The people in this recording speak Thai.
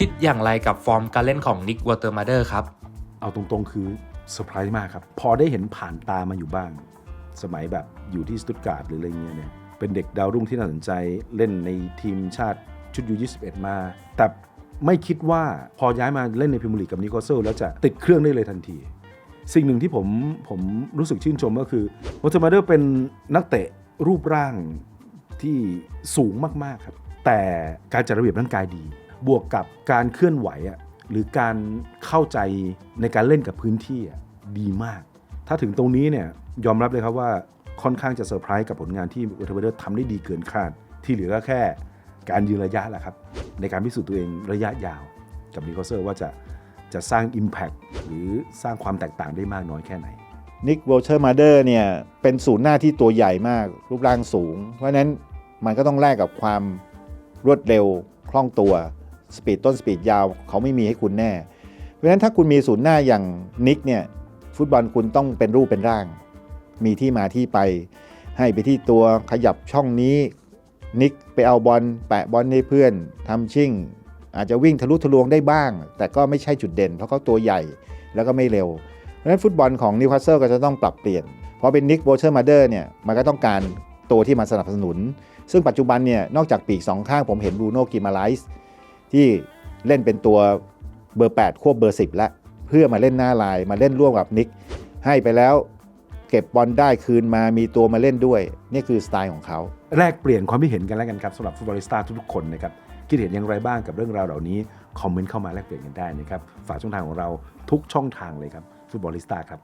คิดอย่างไรกับฟอร์มการเล่นของนิกวอเตอร์มาเดอร์ครับ เอาตรงๆคือเซอร์ไพรส์มากครับ พอได้เห็นผ่านตามาอยู่บ้าง สมัยแบบอยู่ที่สตุตการ์ดหรืออะไรเงี้ยเนี่ยเป็นเด็กดาวรุ่งที่น่าสนใจเล่นในทีมชาติชุดยู21 มา แต่ไม่คิดว่าพอย้ายมาเล่นในพรีเมียร์ลีกับนิโคเซลแล้วจะติดเครื่องได้เลยทันที สิ่งหนึ่งที่ผมผมรู้สึกชื่นชมก็คือวอเตอร์มาเดอร์เป็นนักเตะรูปร่างที่สูงมากๆครับ แต่การจัดระเบียบร่างกายดี บวกกับการเคลื่อนไหวอะหรือการเข้าใจในการเล่นกับพื้นที่อะดีมาก ถ้าถึงตรงนี้เนี่ยยอมรับเลยครับว่าค่อนข้างจะเซอร์ไพรส์กับผลงานที่วอเตอร์เดอร์ทำได้ดีเกินคาด ที่เหลือก็แค่การยืนระยะแหละครับ ในการพิสูจน์ตัวเองระยะยาว กับนิโคเซอร์ว่าจะจะสร้าง Impact หรือสร้างความแตกต่างได้มากน้อยแค่ไหนนิกโวลเชอร์มาเดอร์เนี่ยเป็นศูนย์หน้าที่ตัวใหญ่มาก รูปร่างสูง เพราะนั้นมันก็ต้องแลกกับความรวดเร็วคล่องตัว สปีดต้นสปีดยาวเขาไม่มีให้คุณแน่ เพราะฉะนั้นถ้าคุณมีศูนย์หน้าอย่างนิกเนี่ยฟุตบอลคุณต้องเป็นรูปเป็นร่าง มีที่มาที่ไป ให้ไปที่ตัวขยับช่องนี้นิกไปเอาบอลแปะบอลให้เพื่อนทำชิ่ง อาจจะวิ่งทะลุทะลวงได้บ้าง แต่ก็ไม่ใช่จุดเด่น เพราะเขาตัวใหญ่แล้วก็ไม่เร็ว เพราะฉะนั้นฟุตบอลของนิวคาสเซิลก็จะต้องปรับเปลี่ยนพราะเป็นนิกโบเชอร์มาเดอร์เนี่ยมันก็ต้องการตัวที่มาสนับสนุน ซึ่งปัจจุบันเนี่ยนอกจากปีกสองข้างผมเห็นบรูโน่กิมาไลส์ ที่เล่นเป็นตัวเบอร์ 8 ควบเบอร์ 10 แล้ว เพื่อมาเล่นหน้าลายมาเล่นร่วมกับนิก ให้ไปแล้วเก็บบอลได้คืนมามีตัวมาเล่นด้วย นี่คือสไตล์ของเขา แลกเปลี่ยนความคิดเห็นกันแล้วกันครับสำหรับฟุตบอลิสตาทุกๆคนนะครับคิดเห็นอย่างไรบ้างกับเรื่องราวเหล่านี้ คอมเมนต์เข้ามาแลกเปลี่ยนกันได้นะครับฝากช่องทางของเราทุกช่องทางเลยครับฟุตบอลิสตาครับ